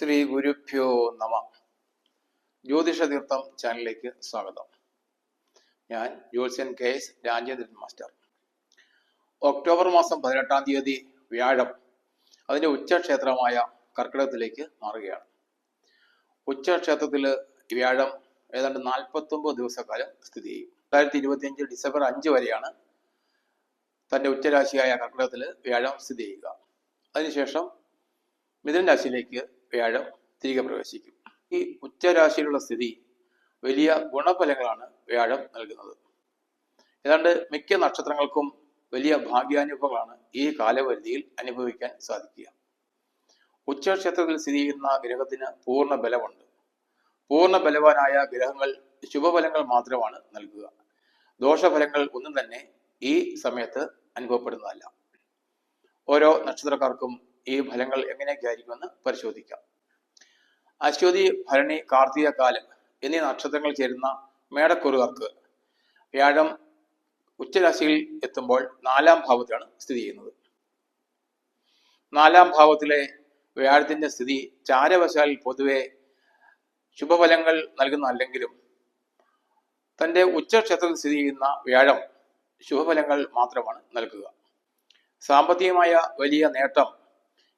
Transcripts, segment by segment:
ശ്രീ ഗുരുഭ്യോ നമ. ജ്യോതിഷ തീർത്ഥം ചാനലിലേക്ക് സ്വാഗതം. ഞാൻ ജ്യോത്സ്യൻ K S Rajendran master. October മാസം പതിനെട്ടാം തീയതി വ്യാഴം. അതിന്റെ ഉച്ചക്ഷേത്രമായ കർക്കിടകത്തിലേക്ക് മാറുകയാണ്. ഉച്ചക്ഷേത്രത്തിൽ വ്യാഴം ഏതാണ്ട് നാൽപ്പത്തൊമ്പത് ദിവസക്കാലം സ്ഥിതി ചെയ്യും. രണ്ടായിരത്തി ഇരുപത്തിയഞ്ച് ഡിസംബർ അഞ്ച് വരെയാണ് തന്റെ ഉച്ചരാശിയായ കർക്കിടകത്തിൽ വ്യാഴം സ്ഥിതി ചെയ്യുക. അതിനുശേഷം മിഥുൻ രാശിയിലേക്ക് വ്യാഴം തിരികെ പ്രവേശിക്കും. ഈ ഉച്ചരാശിയിലുള്ള സ്ഥിതി വലിയ ഗുണഫലങ്ങളാണ് വ്യാഴം നൽകുന്നത്. ഏതാണ്ട് മിക്ക നക്ഷത്രങ്ങൾക്കും വലിയ ഭാഗ്യാനുഭവങ്ങളാണ് ഈ കാലപരിധിയിൽ അനുഭവിക്കാൻ സാധിക്കുക. ഉച്ചക്ഷേത്രത്തിൽ സ്ഥിതി ചെയ്യുന്ന ഗ്രഹത്തിന് പൂർണ ബലമുണ്ട്. പൂർണ ബലവാനായ ഗ്രഹങ്ങൾ ശുഭഫലങ്ങൾ മാത്രമാണ് നൽകുക. ദോഷഫലങ്ങൾ ഒന്നും തന്നെ ഈ സമയത്ത് അനുഭവപ്പെടുന്നതല്ല. ഓരോ നക്ഷത്രക്കാർക്കും ഈ ഫലങ്ങൾ എങ്ങനെയൊക്കെ ആയിരിക്കുമെന്ന് പരിശോധിക്കാം. അശ്വതി ഭരണി കാർത്തിക കാലം എന്നീ നക്ഷത്രങ്ങൾ ചേരുന്ന മേടക്കുറുകാർക്ക് വ്യാഴം ഉച്ചരാശിയിൽ എത്തുമ്പോൾ നാലാം ഭാവത്തിലാണ് സ്ഥിതി ചെയ്യുന്നത്. നാലാം ഭാവത്തിലെ വ്യാഴത്തിന്റെ സ്ഥിതി ചാരവശാൽ പൊതുവെ ശുഭഫലങ്ങൾ നൽകുന്നതല്ലെങ്കിലും തന്റെ ഉച്ചക്ഷേത്രത്തിൽ സ്ഥിതി ചെയ്യുന്ന വ്യാഴം ശുഭഫലങ്ങൾ മാത്രമാണ് നൽകുക. സാമ്പത്തികമായ വലിയ നേട്ടം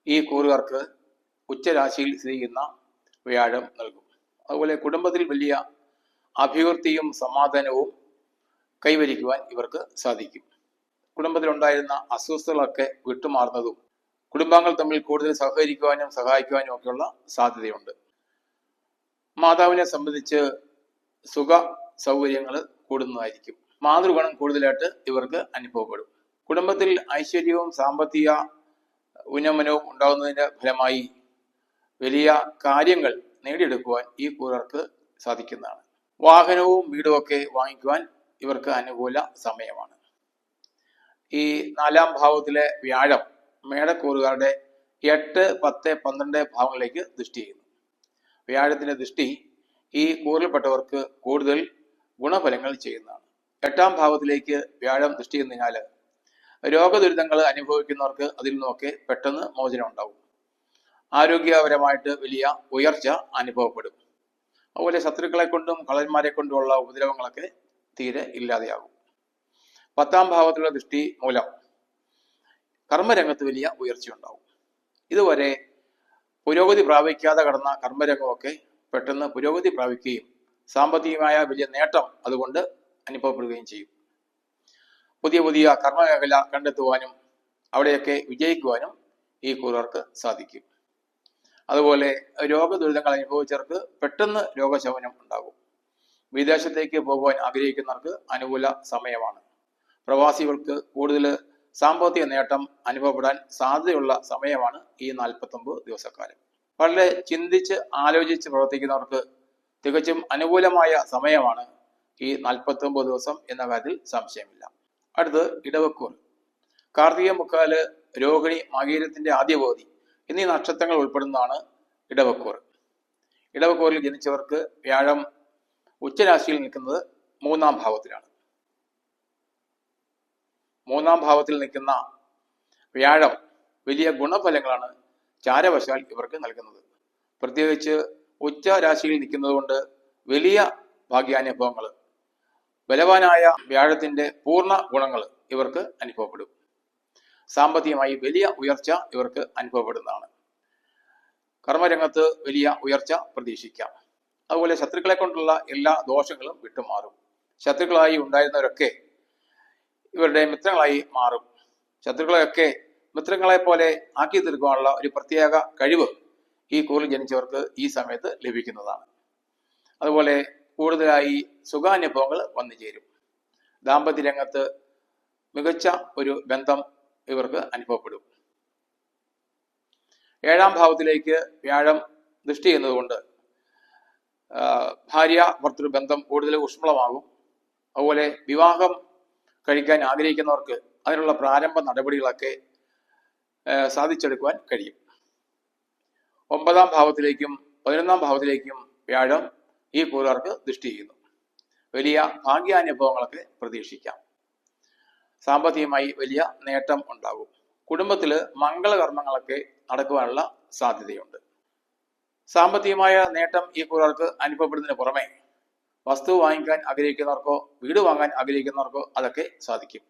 ഈ കൂറുകാർക്ക് ഉച്ചരാശിയിൽ സ്ഥിതി ചെയ്യുന്ന വ്യാഴം നൽകും. അതുപോലെ കുടുംബത്തിൽ വലിയ അഭിവൃദ്ധിയും സമാധാനവും കൈവരിക്കുവാൻ ഇവർക്ക് സാധിക്കും. കുടുംബത്തിലുണ്ടായിരുന്ന അസ്വസ്ഥതകളൊക്കെ വിട്ടുമാറുന്നതും കുടുംബാംഗങ്ങൾ തമ്മിൽ കൂടുതൽ സഹകരിക്കുവാനും സഹായിക്കുവാനും ഒക്കെയുള്ള സാധ്യതയുണ്ട്. മാതാവിനെ സംബന്ധിച്ച് സുഖ സൗകര്യങ്ങൾ കൂടുന്നതായിരിക്കും. മാതൃഗണം കൂടുതലായിട്ട് ഇവർക്ക് അനുഭവപ്പെടും. കുടുംബത്തിൽ ഐശ്വര്യവും സാമ്പത്തിക ഉന്നമനവും ഉണ്ടാകുന്നതിന്റെ ഫലമായി വലിയ കാര്യങ്ങൾ നേടിയെടുക്കുവാൻ ഈ കൂറർക്ക് സാധിക്കുന്നതാണ്. വാഹനവും വീടും ഒക്കെ വാങ്ങിക്കുവാൻ ഇവർക്ക് അനുകൂല സമയമാണ്. ഈ നാലാം ഭാവത്തിലെ വ്യാഴം മേടക്കൂറുകാരുടെ എട്ട് പത്ത് പന്ത്രണ്ട് ഭാവങ്ങളിലേക്ക് ദൃഷ്ടി ചെയ്യുന്നു. വ്യാഴത്തിന്റെ ദൃഷ്ടി ഈ കൂറിൽപ്പെട്ടവർക്ക് കൂടുതൽ ഗുണഫലങ്ങൾ ചെയ്യുന്നതാണ്. എട്ടാം ഭാവത്തിലേക്ക് വ്യാഴം ദൃഷ്ടി ചെയ്യുന്നതിനാൽ രോഗദുരിതങ്ങൾ അനുഭവിക്കുന്നവർക്ക് അതിൽ നിന്നൊക്കെ പെട്ടെന്ന് മോചനം ഉണ്ടാവും. ആരോഗ്യപരമായിട്ട് വലിയ ഉയർച്ച അനുഭവപ്പെടും. അതുപോലെ ശത്രുക്കളെ കൊണ്ടും കളന്മാരെ കൊണ്ടുമുള്ള ഉപദ്രവങ്ങളൊക്കെ തീരെ ഇല്ലാതെയാകും. പത്താം ഭാവത്തിലുള്ള ദൃഷ്ടി മൂലം കർമ്മരംഗത്ത് വലിയ ഉയർച്ചയുണ്ടാവും ഇതുവരെ പുരോഗതി പ്രാപിക്കാതെ കടന്ന കർമ്മരംഗമൊക്കെ പെട്ടെന്ന് പുരോഗതി പ്രാപിക്കുകയും സാമ്പത്തികമായ വലിയ നേട്ടം അതുകൊണ്ട് അനുഭവപ്പെടുകയും ചെയ്യും. പുതിയ പുതിയ കർമ്മമേഖല കണ്ടെത്തുവാനും അവിടെയൊക്കെ വിജയിക്കുവാനും ഈ കൂറർക്ക് സാധിക്കും. അതുപോലെ രോഗദുരിതങ്ങൾ അനുഭവിച്ചവർക്ക് പെട്ടെന്ന് രോഗശമനം ഉണ്ടാകും. വിദേശത്തേക്ക് പോകുവാൻ ആഗ്രഹിക്കുന്നവർക്ക് അനുകൂല സമയമാണ്. പ്രവാസികൾക്ക് കൂടുതൽ സാമ്പത്തിക നേട്ടം അനുഭവപ്പെടാൻ സാധ്യതയുള്ള സമയമാണ് ഈ നാൽപ്പത്തൊമ്പത് ദിവസക്കാലം. വളരെ ചിന്തിച്ച് ആലോചിച്ച് പ്രവർത്തിക്കുന്നവർക്ക് തികച്ചും അനുകൂലമായ സമയമാണ് ഈ നാൽപ്പത്തൊമ്പത് ദിവസം എന്ന കാര്യത്തിൽ സംശയമില്ല. അടുത്ത് ഇടവക്കൂർ കാർത്തിക മുക്കാൽ രോഹിണി മകീരത്തിന്റെ ആദ്യ പകുതി എന്നീ നക്ഷത്രങ്ങൾ ഉൾപ്പെടുന്നതാണ് ഇടവക്കൂർ ഇടവക്കൂറിൽ ജനിച്ചവർക്ക് വ്യാഴം ഉച്ചരാശിയിൽ നിൽക്കുന്നത് മൂന്നാം ഭാവത്തിലാണ്. മൂന്നാം ഭാവത്തിൽ നിൽക്കുന്ന വ്യാഴം വലിയ ഗുണഫലങ്ങളാണ് ചാരവശാൽ ഇവർക്ക് നൽകുന്നത്. പ്രത്യേകിച്ച് ഉച്ചരാശിയിൽ നിൽക്കുന്നത് കൊണ്ട് വലിയ ഭാഗ്യാനുഭവങ്ങൾ ബലവാനായ വ്യാഴത്തിന്റെ പൂർണ ഗുണങ്ങൾ ഇവർക്ക് അനുഭവപ്പെടും. സാമ്പത്തികമായി വലിയ ഉയർച്ച ഇവർക്ക് അനുഭവപ്പെടുന്നതാണ്. കർമ്മരംഗത്ത് വലിയ ഉയർച്ച പ്രതീക്ഷിക്കാം. അതുപോലെ ശത്രുക്കളെ കൊണ്ടുള്ള എല്ലാ ദോഷങ്ങളും വിട്ടുമാറും. ശത്രുക്കളായി ഉണ്ടായിരുന്നവരൊക്കെ ഇവരുടെ മിത്രങ്ങളായി മാറും. ശത്രുക്കളെയൊക്കെ മിത്രങ്ങളെ പോലെ ആക്കി തീർക്കുവാനുള്ള ഒരു പ്രത്യേക കഴിവ് ഈ കൂറിൽ ജനിച്ചവർക്ക് ഈ സമയത്ത് ലഭിക്കുന്നതാണ്. അതുപോലെ കൂടുതലായി സുഖാനുഭവങ്ങൾ വന്നു ചേരും. ദാമ്പത്യ രംഗത്ത് മികച്ച ഒരു ബന്ധം ഇവർക്ക് അനുഭവപ്പെടും. ഏഴാം ഭാവത്തിലേക്ക് വ്യാഴം ദൃഷ്ടി ചെയ്യുന്നതുകൊണ്ട് ഭാര്യ ഭർത്തൃ ബന്ധം കൂടുതൽ ഊഷ്മളമാകും. അതുപോലെ വിവാഹം കഴിക്കാൻ ആഗ്രഹിക്കുന്നവർക്ക് അതിനുള്ള പ്രാരംഭ നടപടികളൊക്കെ സാധിച്ചെടുക്കുവാൻ കഴിയും. ഒമ്പതാം ഭാവത്തിലേക്കും പതിനൊന്നാം ഭാവത്തിലേക്കും വ്യാഴം ഈ കൂലർക്ക് ദൃഷ്ടി ചെയ്യുന്നു. വലിയ ഭാഗ്യാനുഭവങ്ങളൊക്കെ പ്രതീക്ഷിക്കാം. സാമ്പത്തികമായി വലിയ നേട്ടം ഉണ്ടാകും. കുടുംബത്തിൽ മംഗളകർമ്മങ്ങളൊക്കെ നടക്കുവാനുള്ള സാധ്യതയുണ്ട്. സാമ്പത്തികമായ നേട്ടം ഈ കൂലർക്ക് അനുഭവപ്പെടുന്നതിന് പുറമെ വസ്തു വാങ്ങിക്കാൻ ആഗ്രഹിക്കുന്നവർക്കോ വീട് വാങ്ങാൻ ആഗ്രഹിക്കുന്നവർക്കോ അതൊക്കെ സാധിക്കും.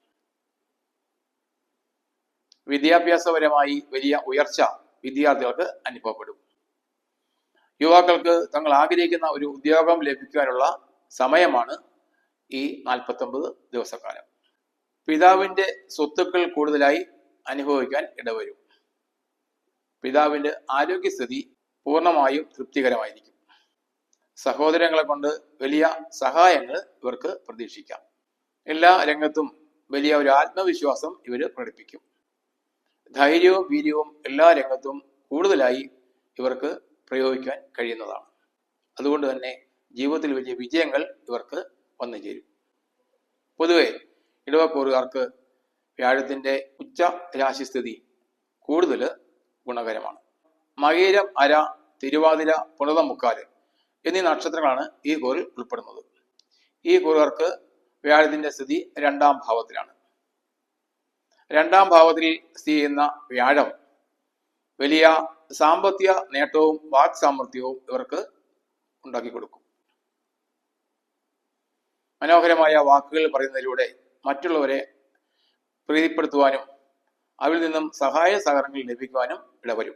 വിദ്യാഭ്യാസപരമായി വലിയ ഉയർച്ച വിദ്യാർത്ഥികൾക്ക് അനുഭവപ്പെടും. യുവാക്കൾക്ക് തങ്ങൾ ആഗ്രഹിക്കുന്ന ഒരു ഉദ്യോഗം ലഭിക്കാനുള്ള സമയമാണ് ഈ നാൽപ്പത്തൊമ്പത് ദിവസക്കാലം. പിതാവിന്റെ സ്വത്തുക്കൾ കൂടുതലായി അനുഭവിക്കാൻ ഇടവരും. പിതാവിന്റെ ആരോഗ്യസ്ഥിതി പൂർണമായും തൃപ്തികരമായിരിക്കും. സഹോദരങ്ങളെ കൊണ്ട് വലിയ സഹായങ്ങൾ ഇവർക്ക് പ്രതീക്ഷിക്കാം. എല്ലാ രംഗത്തും വലിയ ഒരു ആത്മവിശ്വാസം ഇവർ പ്രകടിപ്പിക്കും. ധൈര്യവും വീര്യവും എല്ലാ രംഗത്തും കൂടുതലായി ഇവർക്ക് പ്രയോഗിക്കാൻ കഴിയുന്നതാണ്. അതുകൊണ്ട് തന്നെ ജീവിതത്തിൽ വലിയ വിജയങ്ങൾ ഇവർക്ക് വന്നു ചേരും. പൊതുവെ ഇടവക്കൂറുകാർക്ക് വ്യാഴത്തിന്റെ ഉച്ച രാശിസ്ഥിതി കൂടുതൽ ഗുണകരമാണ്. മകീരം അര തിരുവാതിര പുണതം മുക്കാൽ എന്നീ നക്ഷത്രങ്ങളാണ് ഈ കൂറിൽ ഉൾപ്പെടുന്നത്. ഈ കൂറുകാർക്ക് വ്യാഴത്തിന്റെ സ്ഥിതി രണ്ടാം ഭാവത്തിലാണ്. രണ്ടാം ഭാവത്തിൽ സ്ഥിതി ചെയ്യുന്ന വ്യാഴം വലിയ സാമ്പത്തിക നേട്ടവും വാക് സാമർഥ്യവും ഇവർക്ക് ഉണ്ടാക്കി കൊടുക്കും. മനോഹരമായ വാക്കുകൾ പറയുന്നതിലൂടെ മറ്റുള്ളവരെ പ്രീതിപ്പെടുത്തുവാനും അവരിൽ നിന്നും സഹായ സഹകരണങ്ങൾ ലഭിക്കുവാനും ഇടവരും.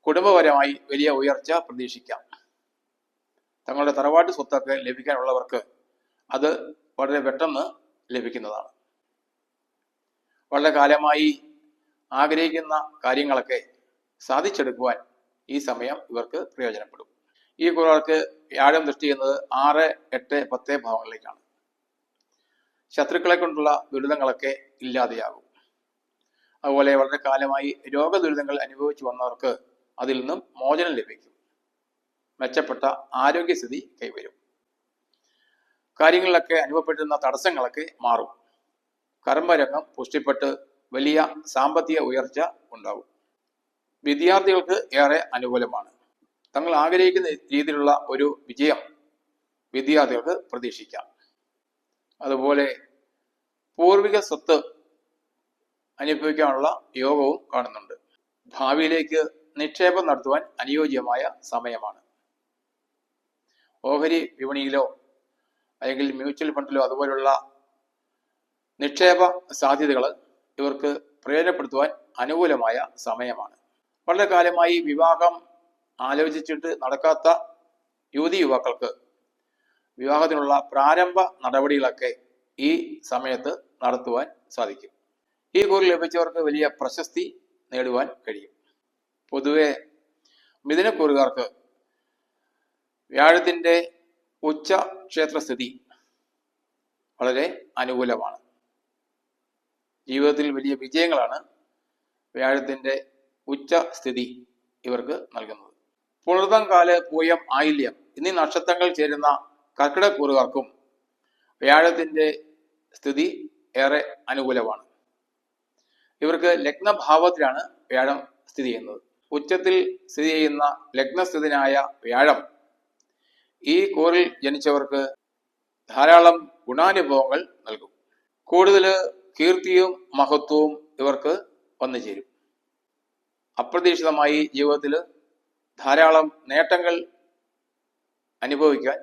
കുടുംബപരമായി വലിയ ഉയർച്ച പ്രതീക്ഷിക്കാം. തങ്ങളുടെ തറവാട്ട് സ്വത്തൊക്കെ ലഭിക്കാനുള്ളവർക്ക് അത് വളരെ പെട്ടെന്ന് ലഭിക്കുന്നതാണ്. വളരെ കാലമായി ആഗ്രഹിക്കുന്ന കാര്യങ്ങളൊക്കെ സാധിച്ചെടുക്കുവാൻ ഈ സമയം ഇവർക്ക് പ്രയോജനപ്പെടും. ഈ കുറവർക്ക് വ്യാഴം ദൃഷ്ടി ചെയ്യുന്നത് ആറ് എട്ട് പത്ത് ഭാവങ്ങളിലേക്കാണ്. ശത്രുക്കളെ കൊണ്ടുള്ള ദുരിതങ്ങളൊക്കെ ഇല്ലാതെയാകും. അതുപോലെ വളരെ കാലമായി രോഗദുരിതങ്ങൾ അനുഭവിച്ചു വന്നവർക്ക് അതിൽ നിന്നും മോചനം ലഭിക്കും. മെച്ചപ്പെട്ട ആരോഗ്യസ്ഥിതി കൈവരും. കാര്യങ്ങളിലൊക്കെ അനുഭവപ്പെടുന്ന തടസ്സങ്ങളൊക്കെ മാറും. കർമ്മരംഗം പുഷ്ടിപ്പെട്ട് വലിയ സാമ്പത്തിക ഉയർച്ച ഉണ്ടാവും. വിദ്യാർത്ഥികൾക്ക് ഏറെ അനുകൂലമാണ്. തങ്ങൾ ആഗ്രഹിക്കുന്ന രീതിയിലുള്ള ഒരു വിജയം വിദ്യാർത്ഥികൾക്ക് പ്രതീക്ഷിക്കാം. അതുപോലെ പൂർവിക സ്വത്ത് അനുഭവിക്കാനുള്ള യോഗവും കാണുന്നുണ്ട്. ഭാവിയിലേക്ക് നിക്ഷേപം നടത്തുവാൻ അനുയോജ്യമായ സമയമാണ്. ഓഹരി വിപണിയിലോ അല്ലെങ്കിൽ മ്യൂച്വൽ ഫണ്ടിലോ അതുപോലുള്ള നിക്ഷേപ സാധ്യതകൾ ഇവർക്ക് പ്രയോജനപ്പെടുത്തുവാൻ അനുകൂലമായ സമയമാണ്. വളരെ കാലമായി വിവാഹം ആലോചിച്ചിട്ട് നടക്കാത്ത യുവതി യുവാക്കൾക്ക് വിവാഹത്തിനുള്ള പ്രാരംഭ നടപടികളൊക്കെ ഈ സമയത്ത് നടത്തുവാൻ സാധിക്കും. ഈ കൂറിൽ ലഭിച്ചവർക്ക് വലിയ പ്രശസ്തി നേടുവാൻ കഴിയും. പൊതുവെ മിഥുനക്കൂറുകാർക്ക് വ്യാഴത്തിന്റെ ഉച്ച ക്ഷേത്രസ്ഥിതി വളരെ അനുകൂലമാണ്. ജീവിതത്തിൽ വലിയ വിജയങ്ങളാണ് വ്യാഴത്തിന്റെ ഉച്ച സ്ഥിതി ഇവർക്ക് നൽകുന്നത്. പുണർതം കാൽ പൂയം ആയില്യം എന്നീ നക്ഷത്രങ്ങൾ ചേരുന്ന കർക്കിടക്കൂറുകാർക്കും വ്യാഴത്തിന്റെ സ്ഥിതി ഏറെ അനുകൂലമാണ്. ഇവർക്ക് ലഗ്നഭാവത്തിലാണ് വ്യാഴം സ്ഥിതി ചെയ്യുന്നത്. ഉച്ചത്തിൽ സ്ഥിതി ചെയ്യുന്ന ലഗ്നസ്ഥിതിനായ വ്യാഴം ഈ കൂറിൽ ജനിച്ചവർക്ക് ധാരാളം ഗുണാനുഭവങ്ങൾ നൽകും. കൂടുതൽ കീർത്തിയും മഹത്വവും ഇവർക്ക് വന്നു ചേരും അപ്രതീക്ഷിതമായി ജീവിതത്തിൽ ധാരാളം നേട്ടങ്ങൾ അനുഭവിക്കാൻ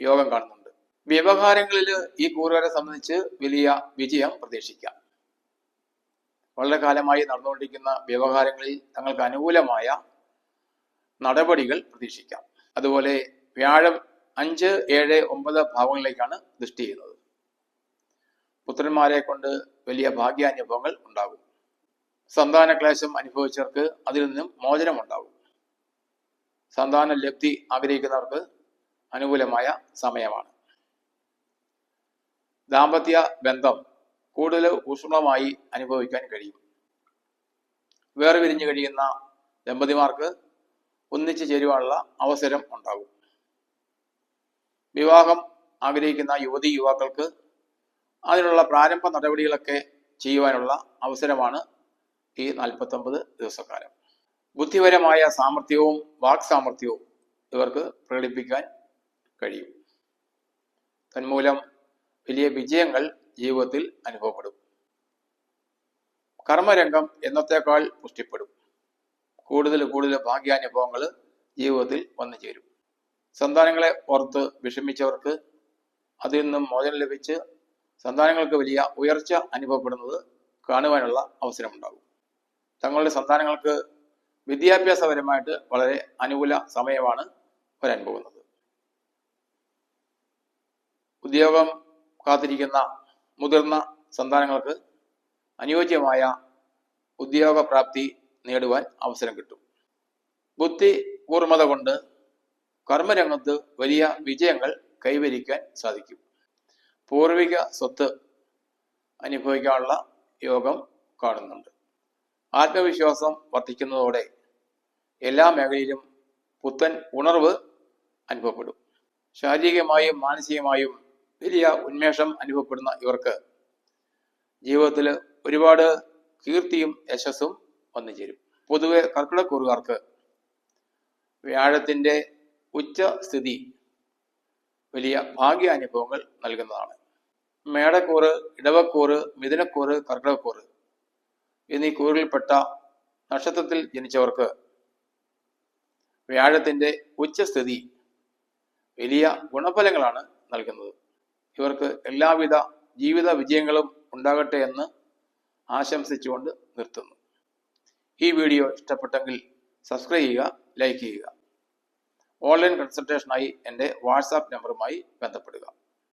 യോഗം കാണുന്നുണ്ട്. വ്യവഹാരങ്ങളിൽ ഈ കൂറുകാരെ സംബന്ധിച്ച് വലിയ വിജയം പ്രതീക്ഷിക്കാം. വളരെ കാലമായി നടന്നുകൊണ്ടിരിക്കുന്ന വ്യവഹാരങ്ങളിൽ തങ്ങൾക്ക് അനുകൂലമായ നടപടികൾ പ്രതീക്ഷിക്കാം. അതുപോലെ വ്യാഴം അഞ്ച് ഏഴ് ഒമ്പത് ഭാവങ്ങളിലേക്കാണ് ദൃഷ്ടി ചെയ്യുന്നത്. പുത്രന്മാരെ കൊണ്ട് വലിയ ഭാഗ്യാനുഭവങ്ങൾ ഉണ്ടാകും. സന്താന ക്ലേശം അനുഭവിച്ചവർക്ക് അതിൽ നിന്നും മോചനം ഉണ്ടാവും സന്താന ലബ്ധി ആഗ്രഹിക്കുന്നവർക്ക് അനുകൂലമായ സമയമാണ്. ദാമ്പത്യ ബന്ധം കൂടുതൽ ഊഷ്മളമായി അനുഭവിക്കാൻ കഴിയും. വേറെ വിരിഞ്ഞു കഴിയുന്ന ദമ്പതിമാർക്ക് ഒന്നിച്ചു ചേരുവാനുള്ള അവസരം ഉണ്ടാകും. വിവാഹം ആഗ്രഹിക്കുന്ന യുവതി യുവാക്കൾക്ക് അതിനുള്ള പ്രാരംഭ നടപടികളൊക്കെ ചെയ്യുവാനുള്ള അവസരമാണ് ഈ നാൽപ്പത്തൊമ്പത് ദിവസക്കാലം. ബുദ്ധിപരമായ സാമർഥ്യവും വാക് സാമർഥ്യവും ഇവർക്ക് പ്രകടിപ്പിക്കാൻ കഴിയും. തന്മൂലം വലിയ വിജയങ്ങൾ ജീവിതത്തിൽ അനുഭവപ്പെടും. കർമ്മരംഗം എന്നത്തേക്കാൾ പുഷ്ടിപ്പെടും. കൂടുതൽ കൂടുതൽ ഭാഗ്യാനുഭവങ്ങൾ ജീവിതത്തിൽ വന്നു ചേരും. സന്താനങ്ങളെ ഓർത്ത് വിഷമിച്ചവർക്ക് അതിൽ നിന്നും മോചനം ലഭിച്ച് സന്താനങ്ങൾക്ക് വലിയ ഉയർച്ച അനുഭവപ്പെടുന്നത് കാണുവാനുള്ള അവസരമുണ്ടാകും. തങ്ങളുടെ സന്താനങ്ങൾക്ക് വിദ്യാഭ്യാസപരമായിട്ട് വളരെ അനുകൂല സമയമാണ് വരാൻ ഉദ്യോഗം കാത്തിരിക്കുന്ന മുതിർന്ന സന്താനങ്ങൾക്ക് അനുയോജ്യമായ ഉദ്യോഗപ്രാപ്തി നേടുവാൻ അവസരം കിട്ടും. ബുദ്ധി കൂർമ്മത കൊണ്ട് കർമ്മരംഗത്ത് വലിയ വിജയങ്ങൾ കൈവരിക്കാൻ സാധിക്കും. പൂർവിക സ്വത്ത് അനുഭവിക്കാനുള്ള യോഗം കാണുന്നുണ്ട്. ആത്മവിശ്വാസം വർദ്ധിക്കുന്നതോടെ എല്ലാ മേഖലയിലും പുത്തൻ ഉണർവ് അനുഭവപ്പെടും. ശാരീരികമായും മാനസികമായും വലിയ ഉന്മേഷം അനുഭവപ്പെടുന്ന ഇവർക്ക് ജീവിതത്തിൽ ഒരുപാട് കീർത്തിയും യശസ്സും വന്നു ചേരും. പൊതുവെ കർക്കിടക്കൂറുകാർക്ക് വ്യാഴത്തിന്റെ ഉച്ച സ്ഥിതി വലിയ ഭാഗ്യാനുഭവങ്ങൾ നൽകുന്നതാണ്. മേടക്കൂറ് ഇടവക്കൂറ് മിഥുനക്കൂറ് കർക്കിടകക്കൂറ് എന്നീ കൂറിൽപ്പെട്ട നക്ഷത്രത്തിൽ ജനിച്ചവർക്ക് വ്യാഴത്തിന്റെ ഉച്ചസ്ഥിതി വലിയ ഗുണഫലങ്ങളാണ് നൽകുന്നത്. ഇവർക്ക് എല്ലാവിധ ജീവിത വിജയങ്ങളും ഉണ്ടാകട്ടെ എന്ന് ആശംസിച്ചുകൊണ്ട് നിർത്തുന്നു. ഈ വീഡിയോ ഇഷ്ടപ്പെട്ടെങ്കിൽ സബ്സ്ക്രൈബ് ചെയ്യുക ലൈക്ക് ചെയ്യുക. ഓൺലൈൻ കൺസൾട്ടേഷനായി എന്റെ വാട്സാപ്പ് നമ്പറുമായി ബന്ധപ്പെടുക.